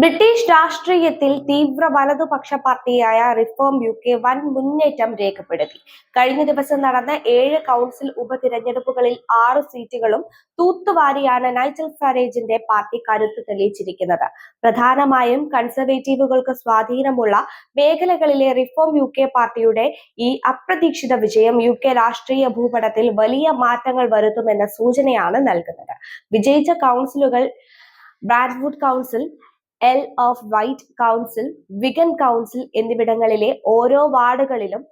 British രാഷ്ട്രീയത്തിൽ തീവ്ര വലതുപക്ഷ പാർട്ടിയായ റിഫോം യു കെ വൻ മുന്നേറ്റം രേഖപ്പെടുത്തി. കഴിഞ്ഞ ദിവസം നടന്ന ഏഴ് കൗൺസിൽ ഉപതിരഞ്ഞെടുപ്പുകളിൽ ആറ് സീറ്റുകളും തൂത്തുവാരിയാണ് നൈജൽ ഫാരേജിന്റെ പാർട്ടി കരുത്ത് തെളിയിച്ചിരിക്കുന്നത്. പ്രധാനമായും കൺസർവേറ്റീവുകൾക്ക് സ്വാധീനമുള്ള മേഖലകളിലെ റിഫോം യു കെ പാർട്ടിയുടെ ഈ അപ്രതീക്ഷിത വിജയം യു കെ രാഷ്ട്രീയ ഭൂപടത്തിൽ വലിയ മാറ്റങ്ങൾ വരുത്തുമെന്ന സൂചനയാണ് നൽകുന്നത്. വിജയിച്ച കൗൺസിലുകൾ ബ്രാഡ്വുഡ് council Isle of Wight council Wigan council എന്നിവിടങ്ങളിലെ ഓരോ വാർഡുകളിലും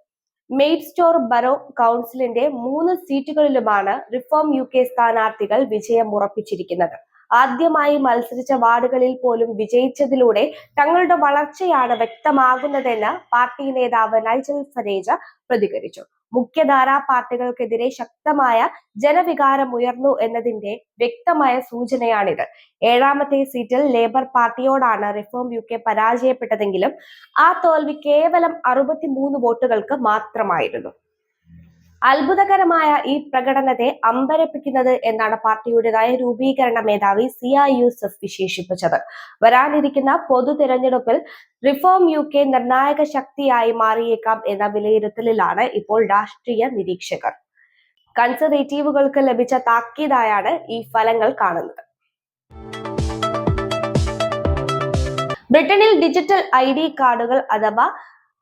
മെയ്ഡ് സ്റ്റോർ ബറോ കൗൺസിലിന്റെ മൂന്ന് സീറ്റുകളിലുമാണ് റിഫോം യു കെ സ്ഥാനാർത്ഥികൾ വിജയം ഉറപ്പിച്ചിരിക്കുന്നത് ആദ്യമായി മത്സരിച്ച വാർഡുകളിൽ പോലും വിജയിച്ചതിലൂടെ തങ്ങളുടെ വളർച്ചയാണ് വ്യക്തമാകുന്നതെന്ന് പാർട്ടി നേതാവ് നൈജൽ ഫരേജ പ്രതികരിച്ചു. മുഖ്യധാരാ പാർട്ടികൾക്കെതിരെ ശക്തമായ ജനവികാരം ഉയർന്നു എന്നതിന്റെ വ്യക്തമായ സൂചനയാണിത്. ഏഴാമത്തെ സീറ്റിൽ ലേബർ പാർട്ടിയോടാണ് റിഫോം യു കെ പരാജയപ്പെട്ടതെങ്കിലും ആ തോൽവി കേവലം അറുപത്തിമൂന്ന് വോട്ടുകൾക്ക് മാത്രമായിരുന്നു. അത്ഭുതകരമായ ഈ പ്രകടനത്തെ അമ്പരപ്പിക്കുന്നത് എന്നാണ് പാർട്ടിയുടേതായ രൂപീകരണ മേധാവി സിയ യൂസഫ് വിശേഷിപ്പിച്ചത്. വരാനിരിക്കുന്ന പൊതു തിരഞ്ഞെടുപ്പിൽ റിഫോം യു കെ നിർണായക ശക്തിയായി മാറിയേക്കാം എന്ന വിലയിരുത്തലിലാണ് ഇപ്പോൾ രാഷ്ട്രീയ നിരീക്ഷകർ. കൺസർവേറ്റീവുകൾക്ക് ലഭിച്ച താക്കീതായാണ് ഈ ഫലങ്ങൾ കാണുന്നത്. ബ്രിട്ടനിൽ ഡിജിറ്റൽ ഐ ഡി കാർഡുകൾ അഥവാ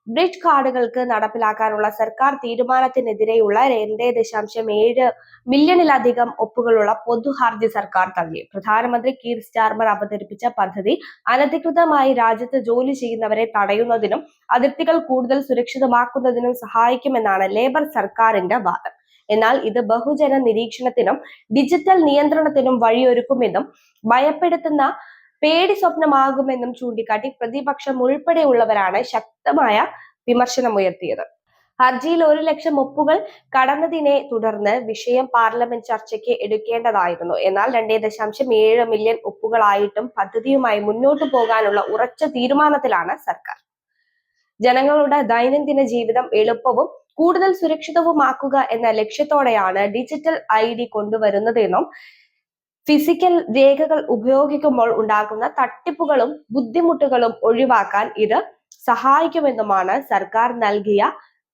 ബ്രിഡ് കാർഡുകൾക്ക് നടപ്പിലാക്കാനുള്ള സർക്കാർ തീരുമാനത്തിനെതിരെയുള്ള രണ്ട് ദശാംശം ഏഴ് മില്യണിലധികം ഒപ്പുകളുള്ള പൊതു ഹർജി സർക്കാർ തള്ളി. പ്രധാനമന്ത്രി കീർ സ്റ്റാർമർ അവതരിപ്പിച്ച പദ്ധതി അനധികൃതമായി രാജ്യത്ത് ജോലി ചെയ്യുന്നവരെ തടയുന്നതിനും അതിർത്തികൾ കൂടുതൽ സുരക്ഷിതമാക്കുന്നതിനും സഹായിക്കുമെന്നാണ് ലേബർ സർക്കാരിന്റെ വാദം. എന്നാൽ ഇത് ബഹുജന നിരീക്ഷണത്തിനും ഡിജിറ്റൽ നിയന്ത്രണത്തിനും വഴിയൊരുക്കുമെന്നും ഭയപ്പെടുത്തുന്ന പേടി സ്വപ്നമാകുമെന്നും ചൂണ്ടിക്കാട്ടി പ്രതിപക്ഷം ഉൾപ്പെടെയുള്ളവരാണ് ശക്തമായ വിമർശനമുയർത്തിയത് ഹർജിയിൽ ഒരു ലക്ഷം ഒപ്പുകൾ കടന്നതിനെ തുടർന്ന് വിഷയം പാർലമെന്റ് ചർച്ചയ്ക്ക് എടുക്കേണ്ടതായിരുന്നു. എന്നാൽ രണ്ടേ ദശാംശം ഏഴ് മില്യൺ ഒപ്പുകളായിട്ടും പദ്ധതിയുമായി മുന്നോട്ടു പോകാനുള്ള ഉറച്ച തീരുമാനത്തിലാണ് സർക്കാർ. ജനങ്ങളുടെ ദൈനംദിന ജീവിതം എളുപ്പവും കൂടുതൽ സുരക്ഷിതവുമാക്കുക എന്ന ലക്ഷ്യത്തോടെയാണ് ഡിജിറ്റൽ ഐ ഡി കൊണ്ടുവരുന്നതെന്നും ഫിസിക്കൽ രേഖകൾ ഉപയോഗിക്കുമ്പോൾ ഉണ്ടാകുന്ന തട്ടിപ്പുകളും ബുദ്ധിമുട്ടുകളും ഒഴിവാക്കാൻ ഇത് സഹായിക്കുമെന്നുമാണ് സർക്കാർ നൽകിയ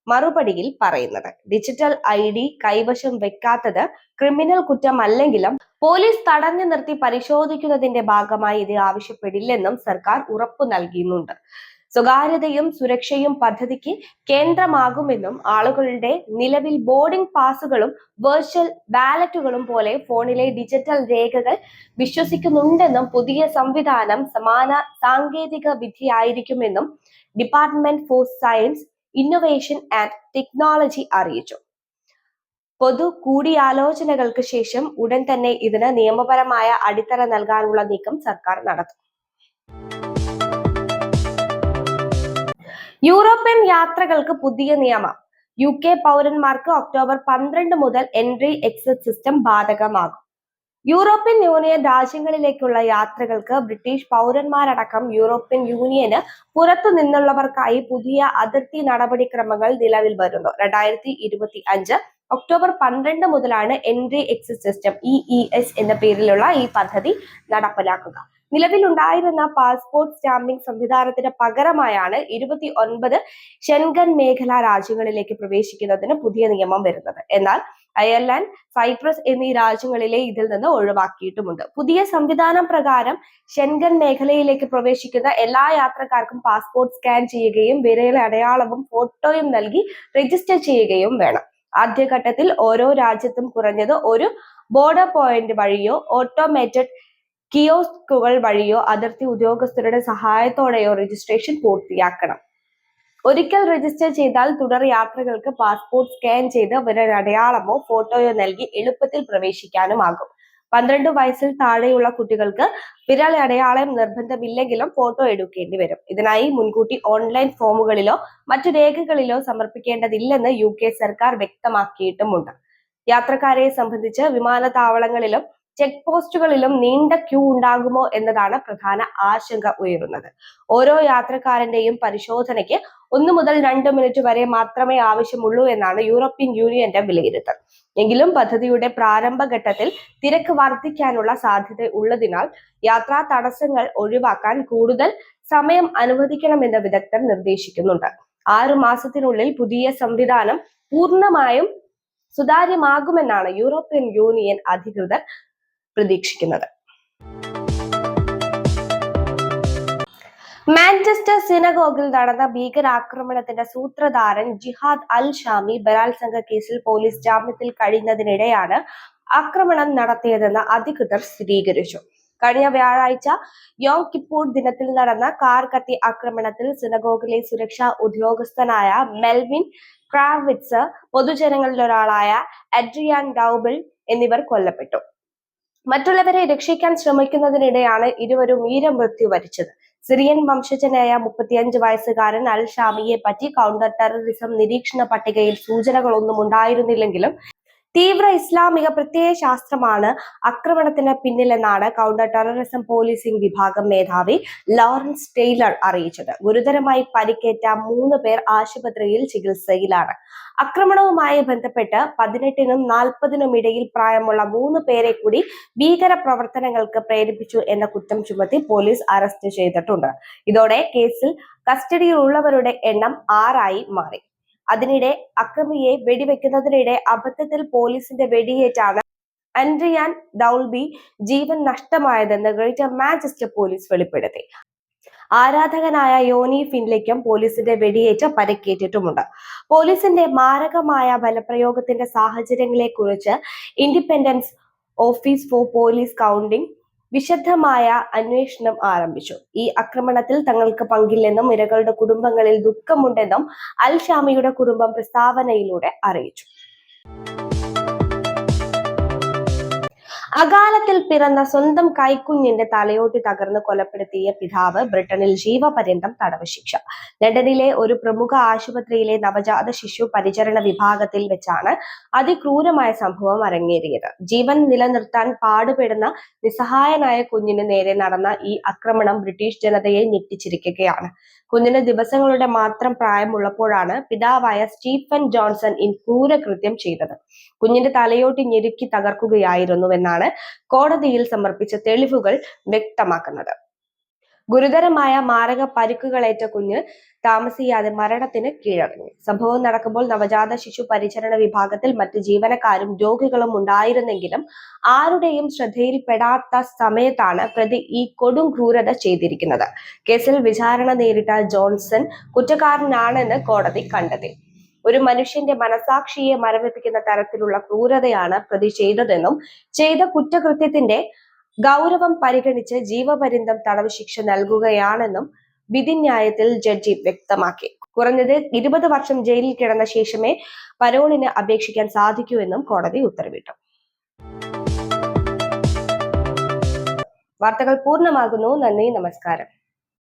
മറുപടിയിൽ പറയുന്നത്. ഡിജിറ്റൽ ഐ ഡി കൈവശം വെക്കാത്തത് ക്രിമിനൽ കുറ്റമല്ലെങ്കിലും പോലീസ് തടഞ്ഞു നിർത്തി പരിശോധിക്കുന്നതിന്റെ ഭാഗമായി ഇത് ആവശ്യപ്പെടില്ലെന്നും സർക്കാർ ഉറപ്പു നൽകിയുന്നുണ്ട് സ്വകാര്യതയും സുരക്ഷയും പദ്ധതിക്ക് കേന്ദ്രമാകുമെന്നും ആളുകളുടെ നിലവിൽ ബോർഡിംഗ് പാസുകളും വെർച്വൽ ബാലറ്റുകളും പോലെ ഫോണിലെ ഡിജിറ്റൽ രേഖകൾ വിശ്വസിക്കുന്നുണ്ടെന്നും പുതിയ സംവിധാനം സമാന സാങ്കേതിക വിധിയായിരിക്കുമെന്നും department for science innovation and technology അറിയിച്ചു. പൊതു കൂടിയാലോചനകൾക്ക് ശേഷം ഉടൻ തന്നെ ഇതിന് നിയമപരമായ അടിത്തറ നൽകാനുള്ള നീക്കം സർക്കാർ നടത്തും. യൂറോപ്യൻ യാത്രകൾക്ക് പുതിയ നിയമം. യു കെ പൗരന്മാർക്ക് ഒക്ടോബർ പന്ത്രണ്ട് മുതൽ എൻട്രി എക്സിറ്റ് സിസ്റ്റം ബാധകമാകും. യൂറോപ്യൻ യൂണിയൻ രാജ്യങ്ങളിലേക്കുള്ള യാത്രകൾക്ക് ബ്രിട്ടീഷ് പൗരന്മാരടക്കം യൂറോപ്യൻ യൂണിയന് പുറത്തു നിന്നുള്ളവർക്കായി പുതിയ അതിർത്തി നടപടിക്രമങ്ങൾ നിലവിൽ വരുന്നു. രണ്ടായിരത്തി ഇരുപത്തി അഞ്ച് ഒക്ടോബർ പന്ത്രണ്ട് മുതലാണ് entry exit system E E S എന്ന പേരിലുള്ള ഈ പദ്ധതി നടപ്പിലാക്കുക. നിലവിലുണ്ടായിരുന്ന പാസ്പോർട്ട് സ്റ്റാമ്പിംഗ് സംവിധാനത്തിന് പകരമായാണ് ഇരുപത്തി ഒൻപത് ഷെൻഗൻ മേഖലാ രാജ്യങ്ങളിലേക്ക് പ്രവേശിക്കുന്നതിന് പുതിയ നിയമം വരുന്നത്. എന്നാൽ അയർലൻഡ് സൈപ്രസ് എന്നീ രാജ്യങ്ങളിലെ ഇതിൽ നിന്ന് ഒഴിവാക്കിയിട്ടുമുണ്ട്. പുതിയ സംവിധാനം പ്രകാരം ഷെൻഗൻ മേഖലയിലേക്ക് പ്രവേശിക്കുന്ന എല്ലാ യാത്രക്കാർക്കും പാസ്പോർട്ട് സ്കാൻ ചെയ്യുകയും വിരൽ അടയാളവും ഫോട്ടോയും നൽകി രജിസ്റ്റർ ചെയ്യുകയും വേണം. ആദ്യഘട്ടത്തിൽ ഓരോ രാജ്യത്തും കുറഞ്ഞത് ഒരു ബോർഡർ പോയിന്റ് വഴിയോ ഓട്ടോമേറ്റഡ് കിയോസ്കുകൾ വഴിയോ അതിർത്തി ഉദ്യോഗസ്ഥരുടെ സഹായത്തോടെയോ രജിസ്ട്രേഷൻ പൂർത്തിയാക്കണം. ഒരിക്കൽ രജിസ്റ്റർ ചെയ്താൽ തുടർ യാത്രകൾക്ക് പാസ്പോർട്ട് സ്കാൻ ചെയ്ത് വിരലടയാളമോ ഫോട്ടോയോ നൽകി എളുപ്പത്തിൽ പ്രവേശിക്കാനുമാകും പന്ത്രണ്ട് വയസ്സിൽ താഴെയുള്ള കുട്ടികൾക്ക് വിരൽ അടയാളം നിർബന്ധമില്ലെങ്കിലും ഫോട്ടോ എടുക്കേണ്ടി വരും. ഇതിനായി മുൻകൂട്ടി ഓൺലൈൻ ഫോമുകളിലോ മറ്റു രേഖകളിലോ സമർപ്പിക്കേണ്ടതില്ലെന്ന് യു കെ സർക്കാർ വ്യക്തമാക്കിയിട്ടുമുണ്ട്. യാത്രക്കാരെ സംബന്ധിച്ച് വിമാനത്താവളങ്ങളിലും ചെക്ക് പോസ്റ്റുകളിലും നീണ്ട ക്യൂ ഉണ്ടാകുമോ എന്നതാണ് പ്രധാന ആശങ്ക ഉയരുന്നത്. ഓരോ യാത്രക്കാരന്റെയും പരിശോധനയ്ക്ക് ഒന്ന് മുതൽ രണ്ട് മിനിറ്റ് വരെ മാത്രമേ ആവശ്യമുള്ളൂ എന്നാണ് യൂറോപ്യൻ യൂണിയന്റെ വിലയിരുത്തൽ. എങ്കിലും പദ്ധതിയുടെ പ്രാരംഭഘട്ടത്തിൽ തിരക്ക് വർദ്ധിക്കാനുള്ള സാധ്യത ഉള്ളതിനാൽ യാത്രാ തടസ്സങ്ങൾ ഒഴിവാക്കാൻ കൂടുതൽ സമയം അനുവദിക്കണമെന്ന് വിദഗ്ധർ നിർദ്ദേശിക്കുന്നുണ്ട്. ആറു മാസത്തിനുള്ളിൽ പുതിയ സംവിധാനം പൂർണമായും സുതാര്യമാകുമെന്നാണ് യൂറോപ്യൻ യൂണിയൻ അധികൃതർ പ്രതീക്ഷിക്കുന്നത്. മാഞ്ചസ്റ്റർ സിനഗോഗിൽ നടന്ന ഭീകരാക്രമണത്തിന്റെ സൂത്രധാരൻ ജിഹാദ് അൽ ഷാമി ബലാത്സംഗ കേസിൽ പോലീസ് ജാമ്യത്തിൽ കഴിയുന്നതിനിടെയാണ് ആക്രമണം നടത്തിയതെന്ന് അധികൃതർ സ്ഥിരീകരിച്ചു. കഴിഞ്ഞ വ്യാഴാഴ്ച യോങ് കിപ്പൂർ ദിനത്തിൽ നടന്ന കാർ കത്തി ആക്രമണത്തിൽ സിനഗോഗിലെ സുരക്ഷാ ഉദ്യോഗസ്ഥനായ മെൽവിൻ ക്രാവിറ്റ്സ് പൊതുജനങ്ങളിലൊരാളായ അഡ്രിയാൻ ഡൌബിൾ എന്നിവർ കൊല്ലപ്പെട്ടു. മറ്റുള്ളവരെ രക്ഷിക്കാൻ ശ്രമിക്കുന്നതിനിടെയാണ് ഇരുവരും വീരമൃത്യു വരിച്ചത്. സിറിയൻ വംശജനായ മുപ്പത്തിയഞ്ച് വയസ്സുകാരൻ അൽ ഷാമിയെ പറ്റി കൗണ്ടർ ടെററിസം നിരീക്ഷണ പട്ടികയിൽ സൂചനകളൊന്നും ഉണ്ടായിരുന്നില്ലെങ്കിലും തീവ്ര ഇസ്ലാമിക പ്രത്യയ ശാസ്ത്രമാണ് ആക്രമണത്തിന് പിന്നിലെന്നാണ് കൗണ്ടർ ടെററിസം പോലീസിംഗ് വിഭാഗം മേധാവി ലോറൻസ് ടെയ്ലർ അറിയിച്ചത്. ഗുരുതരമായി പരിക്കേറ്റ മൂന്ന് പേർ ആശുപത്രിയിൽ ചികിത്സയിലാണ്. ആക്രമണവുമായി ബന്ധപ്പെട്ട് പതിനെട്ടിനും നാൽപ്പതിനും ഇടയിൽ പ്രായമുള്ള മൂന്ന് പേരെ കൂടി ഭീകര പ്രവർത്തനങ്ങൾക്ക് പ്രേരിപ്പിച്ചു എന്ന കുറ്റം ചുമത്തി പോലീസ് അറസ്റ്റ് ചെയ്തിട്ടുണ്ട്. ഇതോടെ കേസിൽ കസ്റ്റഡിയിലുള്ളവരുടെ എണ്ണം ആറായി മാറി. അതിനിടെ അക്രമിയെ വെടിവെക്കുന്നതിനിടെ അബദ്ധത്തിൽ പോലീസിന്റെ വെടിയേറ്റാണ് ആൻഡ്രിയാൻ ഡൗൾബി ജീവൻ നഷ്ടമായതെന്ന് ഗ്രേറ്റർ മാഞ്ചസ്റ്റർ പോലീസ് വെളിപ്പെടുത്തി. ആരാധകനായ യോനി ഫിൻലയ്ക്കും പോലീസിന്റെ വെടിയേറ്റ പരിക്കേറ്റിട്ടുമുണ്ട്. പോലീസിന്റെ മാരകമായ ബലപ്രയോഗത്തിന്റെ സാഹചര്യങ്ങളെ കുറിച്ച് independence office for police counting വിശദമായ അന്വേഷണം ആരംഭിച്ചു. ഈ ആക്രമണത്തിൽ തങ്ങൾക്ക് പങ്കില്ലെന്നും ഇരകളുടെ കുടുംബങ്ങളിൽ ദുഃഖമുണ്ടെന്നും അൽ ഷാമിയുടെ കുടുംബം പ്രസ്താവനയിലൂടെ അറിയിച്ചു. അകാലത്തിൽ പിറന്ന സ്വന്തം കൈക്കുഞ്ഞിന്റെ തലയോട്ടി തകർന്ന് കൊലപ്പെടുത്തിയ പിതാവ് ബ്രിട്ടനിൽ ജീവപര്യന്തം തടവ് ശിക്ഷ. ലണ്ടനിലെ ഒരു പ്രമുഖ ആശുപത്രിയിലെ നവജാത ശിശു പരിചരണ വിഭാഗത്തിൽ വെച്ചാണ് അതിക്രൂരമായ സംഭവം അരങ്ങേറിയത്. ജീവൻ നിലനിർത്താൻ പാടുപെടുന്ന നിസ്സഹായനായ കുഞ്ഞിന് നേരെ നടന്ന ഈ ആക്രമണം ബ്രിട്ടീഷ് ജനതയെ ഞെട്ടിച്ചിരിക്കുകയാണ്. കുഞ്ഞിന് ദിവസങ്ങളുടെ മാത്രം പ്രായമുള്ളപ്പോഴാണ് പിതാവായ സ്റ്റീഫൻ ജോൺസൺ ഈ ക്രൂരകൃത്യം ചെയ്തത്. കുഞ്ഞിന്റെ തലയോട്ടി ഞെരുക്കി തകർക്കുകയായിരുന്നുവെന്നാണ് കോടതിയിൽ സമർപ്പിച്ച തെളിവുകൾ വ്യക്തമാക്കുന്നത്. ഗുരുതരമായ മാരക പരിക്കുകളേറ്റ കുഞ്ഞ് താമസിയാതെ മരണത്തിന് കീഴടങ്ങി. സംഭവം നടക്കുമ്പോൾ നവജാത ശിശു പരിചരണ വിഭാഗത്തിൽ മറ്റ് ജീവനക്കാരും രോഗികളും ഉണ്ടായിരുന്നെങ്കിലും ആരുടെയും ശ്രദ്ധയിൽപ്പെടാത്ത സമയത്താണ് പ്രതി ഈ കൊടും ക്രൂരത ചെയ്തിരിക്കുന്നത്. കേസിൽ വിചാരണ നേരിട്ട ജോൺസൺ കുറ്റക്കാരനാണെന്ന് കോടതി കണ്ടെത്തി. ഒരു മനുഷ്യന്റെ മനസാക്ഷിയെ മരവിപ്പിക്കുന്ന തരത്തിലുള്ള ക്രൂരതയാണ് പ്രതി ചെയ്തതെന്നും ചെയ്ത കുറ്റകൃത്യത്തിന്റെ ഗൗരവം പരിഗണിച്ച് ജീവപര്യന്തം തടവ് ശിക്ഷ നൽകുകയാണെന്നും വിധിന്യായത്തിൽ ജഡ്ജി വ്യക്തമാക്കി. കുറഞ്ഞത് ഇരുപത് വർഷം ജയിലിൽ കിടന്ന ശേഷമേ പരോളിന് അപേക്ഷിക്കാൻ സാധിക്കൂ എന്നും കോടതി ഉത്തരവിട്ടു. വാർത്തകൾ പൂർണമാകുന്നു. നന്ദി നമസ്കാരം.